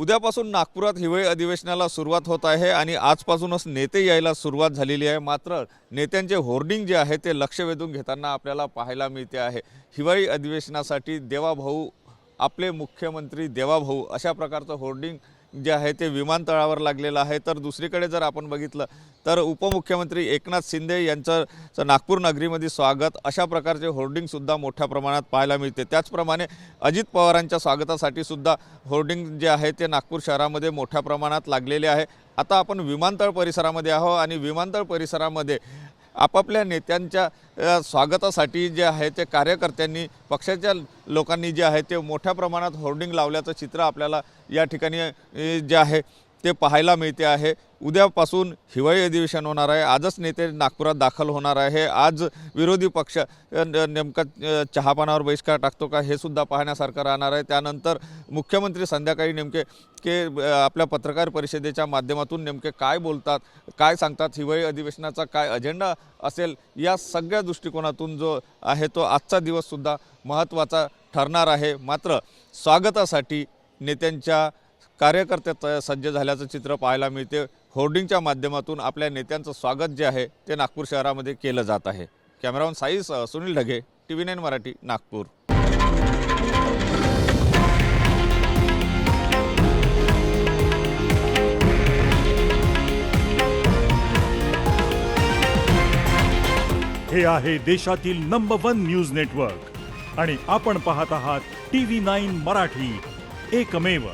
उद्यापासून नागपुरात हिवाळी अधिवेशनाला सुरुवात होत आहे आणि आजपासूनच नेते यायला सुरुवात झालेली आहे. मात्र नेत्यांचे होर्डिंग जे आहे ते लक्ष वेधून घेताना आपल्याला पाहायला मिळते आहे. हिवाळी अधिवेशनासाठी देवाभाऊ आपले मुख्यमंत्री देवाभाऊ अशा प्रकारचं होर्डिंग जे आहे ते विमानतळावर लागलेलं आहे. तर दुसरीकडे जर आपण बघितलं तर उपमुख्यमंत्री एकनाथ शिंदे यांचं नागपूर नगरीमध्ये स्वागत. अशा प्रकारचे होर्डिंगसुद्धा मोठ्या प्रमाणात पाहायला मिळते. त्याचप्रमाणे अजित पवारांच्या स्वागतासाठी सुद्धा होर्डिंग जे आहे ते नागपूर शहरामध्ये मोठ्या प्रमाणात लागलेले आहे. आता आपण विमानतळ परिसरामध्ये आहो आणि विमानतळ परिसरामध्ये आपापल्या नेत्यांच्या स्वागतासाठी जे आहे ते कार्यकर्त्यांनी पक्षाच्या लोकांनी जे आहे ते मोठ्या प्रमाणात होर्डिंग लावल्याचं चित्र आपल्याला या ठिकाणी जे आहे ते पाहायला मिळते आहे. उद्यापासून हिवाळी अधिवेशन होणार आहे. आजच नेते नागपुरात दाखल होणार आहे. आज विरोधी पक्ष नेमका चहापानावर बहिष्कार टाकतो का हे सुद्धा पाहण्यासारखं राहणार आहे. त्यानंतर मुख्यमंत्री संध्याकाळी नेमके के आपल्या पत्रकार परिषदेच्या माध्यमातून नेमके काय बोलतात काय सांगतात हिवाळी अधिवेशनाचा काय अजेंडा असेल या सगळ्या दृष्टिकोनातून जो आहे तो आजचा दिवससुद्धा महत्त्वाचा ठरणार आहे. मात्र स्वागतासाठी नेत्यांच्या कार्यकर्त्यात सज्ज झाल्याचं चित्र पाहायला मिळते. होर्डिंगच्या माध्यमातून आपल्या नेत्यांचं स्वागत जे आहे ते नागपूर शहरामध्ये केलं जात आहे. Cameraman साईसह Sunil Dhage T V nine Marathi Nagpur. हे आहे देशातील नंबर वन न्यूज नेटवर्क आणि आपण पाहत आहात टी व्ही नाईन मराठी. एकमेव